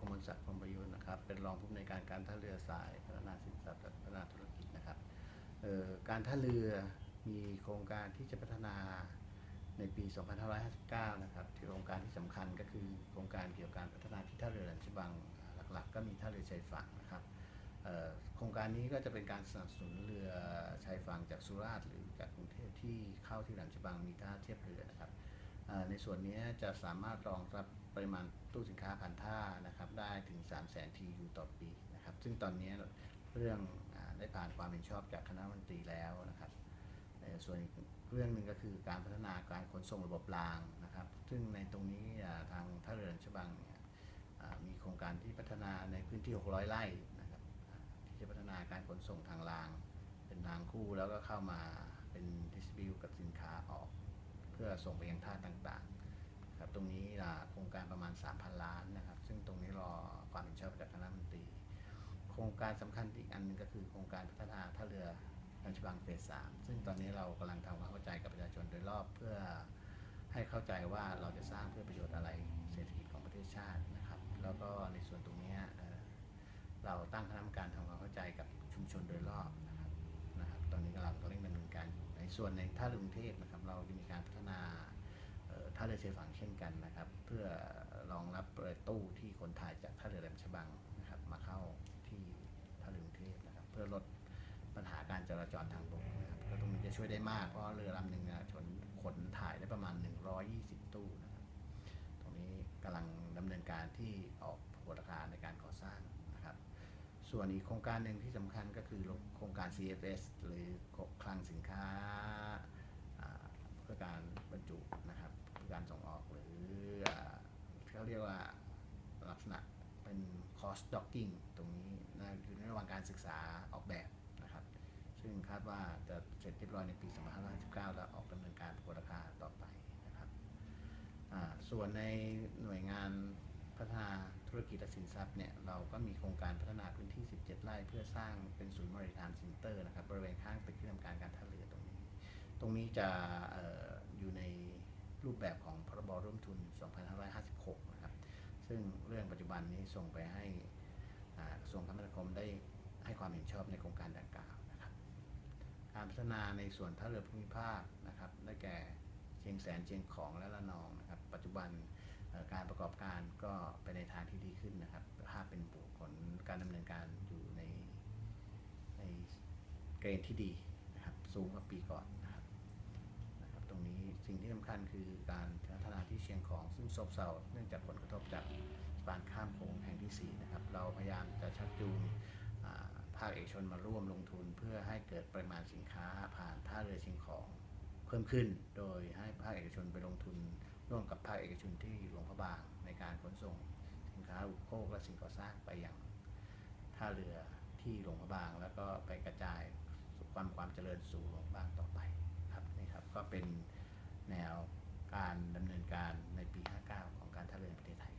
กมลศักดิ์พรมประยุนนะครับ เป็นรองผู้อำนวยการการท่าเรือสายพัฒนาสินทรัพย์และพัฒนาธุรกิจนะครับการท่าเรือมีโครงการที่จะพัฒนาในปี 2559 นะครับที่โครงการที่สำคัญก็คือโครงการเกี่ยวกับการพัฒนาที่ท่าเรือแหลมฉบังหลักๆ ก็มีท่าเรือชายฝั่งนะครับโครงการนี้ก็จะเป็นการสนับสนุนเรือชายฝั่งจากสุราษฎร์หรือจากกรุงเทพที่เข้าที่แหลมฉบังมีท่าเทียบเรือนะครับในส่วนนี้จะสามารถรองรับ ปริมาณตู้สินค้าผ่านท่านะครับได้ถึง 3 0 0 0 0 0 TU ต่อปีนะครับ ซึ่งตอนนี้เรื่องอได้ผ่านความเห็นชอบจากคณะรัฐมนตรีแล้วนะครับเอ่ส่วนเรื่องหนึ่งก็คือการพัฒนาการขนส่งระบบรางนะครับ ซึ่งในตรงนี้ทางท่าเรือแหลมฉบังเนี่ยมีโครงการที่พัฒนาในพื้นที่ 600 ไร่นะครับที่จะพัฒนาการขนส่งทางราง เป็นรางคู่แล้วก็เข้ามาเป็นดิสบิวกับสินค้าออก เพื่อส่งไปยังท่าต่างๆ ครับตรงนี้โครงการประมาณ 3,000 ล้านนะครับ ซึ่งตรงนี้รอความเห็นชอบจากคณะมนตรี โครงการสำคัญอีกอันหนึงก็คือโครงการพัฒนาท่าเรือลัญชบังเฟสสามซึ่งตอนนี้เรากำลังทำความเข้าใจกับประชาชนโดยรอบเพื่อให้เข้าใจว่าเราจะสร้างเพื่อประโยชน์อะไรเศรษฐกิจของประเทศชาตินะครับ แล้วก็ในส่วนตรงนี้เอ่อเราตั้งคณะกรรมการทำความเข้าใจกับชุมชนโดยรอบนะครับนะครับ ตอนนี้กำลังเร่งดำเนินการอยู่ในส่วนในท่าเรือกรุงเทพนะครับ เราจะมีการพัฒนาเอ่อท่าเรือเช ยฝั่งเช่นกันนะครับ เพื่อรองรับเรือตู้ที่คนถ่ายจากท่าเรือแหลมฉบังนะครับ มาเข้าที่ท่าเรือกรุงเทพนะครับ เพื่อลดปัญหาการจราจรทางบกนะครับก็ตรงนี้จะช่วยได้มากเพราะเรือลำหนึ่งชนขนถ่ายได้ประมาณ 120 ตู้นะครับ ตรงนี้กำลังดำเนินการที่ออกประกวดราคาในการก่อสร้างนะครับ ส่วนอีกโครงการหนึ่งที่สำคัญก็คือโครงการ CFS หรือคลังสินค้าอ่าเพื่อการบรรจุนะครับเพื่อการส่งออกหรืออ่าเขาเรียกว่าลัก ษณะเป็น cost docking ตรงนี้นะอยู่ในระหว่างการศึกษาออกแบบนะครับ ซึ่งคาดว่าจะเสร็จเรียบร้อยในปี2559 แล้วออกดำเนินการประกวดราคาต่อไปนะครับส่วนในหน่วยงานพัฒนาธุรกิจและสินทรัพย์เนี่ยเราก็มีโครงการพัฒนาพื้นที่ 17 ไร่ เพื่อสร้างเป็นศูนย์บริการซ็นเตอร์นะครับบริเวณข้างตึกที่ทำการการท่าเรือตรงนี้ ตรงนี้จะอออยู่ในรูปแบบของพรบร่วมทุน 2556 ซึ่งเรื่องปัจจุบันนี้ส่งไปให้อ่ากระทรวงคมนาคมได้ให้ความเห็นชอบในโครงการดังกล่าวนะครับ การพัฒนาในส่วนท่าเรือภูมิภาคนะครับได้แก่เชียงแสนเชียงของและละนองนะครับ ปัจจุบันการประกอบการก็ไปในทางที่ดีขึ้นนะครับภาพเป็นบวกผลการดำเนินการอยู่ในในเกณฑ์ที่ดีนะครับสูงกว่าปีก่อนนะครับนะครับ ตรงนี้ สิ่งที่สำคัญคือการพัฒนาที่เชียงของซึ่งซบเซาเนื่องจากผลกระทบจากสะพานข้ามโขงแห่งที่ 4 นะครับ เราพยายามจะชักจูงภาคเอกชนมาร่วมลงทุนเพื่อให้เกิดปริมาณสินค้าผ่านท่าเรือเชียงของเพิ่มขึ้น โดยให้ภาคเอกชนไปลงทุนร่วมกับภาคเอกชนที่หลวงพระบางในการขนส่งสินค้าอุปโภคและสิ่งก่อสร้างไปยังท่าเรือที่หลวงพระบาง แล้วก็ไปกระจายความความเจริญสู่หลวงพระบางต่อไปครับนี่ครับก็เป็น แนวการดำเนินการในปี 59 ของการท่าเรือประเทศไทย